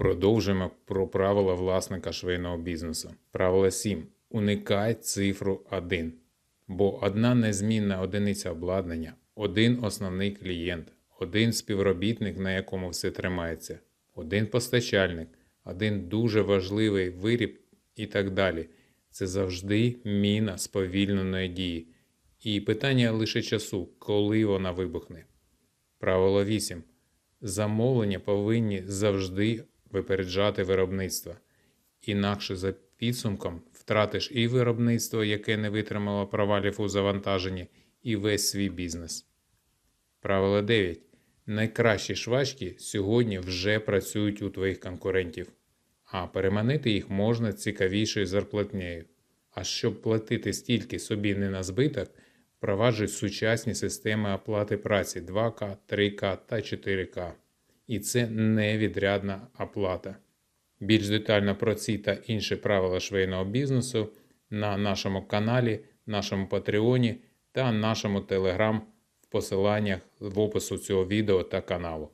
Продовжуємо про правила власника швейного бізнесу. Правило 7. Уникай цифру 1. Бо одна незмінна одиниця обладнання, один основний клієнт, один співробітник, на якому все тримається, один постачальник, один дуже важливий виріб і так далі. Це завжди міна сповільненої дії. І питання лише часу, коли вона вибухне. Правило 8. Замовлення повинні завжди випереджати виробництво. Інакше за підсумком втратиш і виробництво, яке не витримало провалів у завантаженні, і весь свій бізнес. Правило 9. Найкращі швачки сьогодні вже працюють у твоїх конкурентів, а переманити їх можна цікавішою зарплатнею. А щоб платити стільки собі не на збиток, впроваджують сучасні системи оплати праці 2К, 3К та 4К. І це невідрядна оплата. Більш детально про ці та інші правила швейного бізнесу на нашому каналі, нашому Патреоні та нашому Телеграм в посиланнях в опису цього відео та каналу.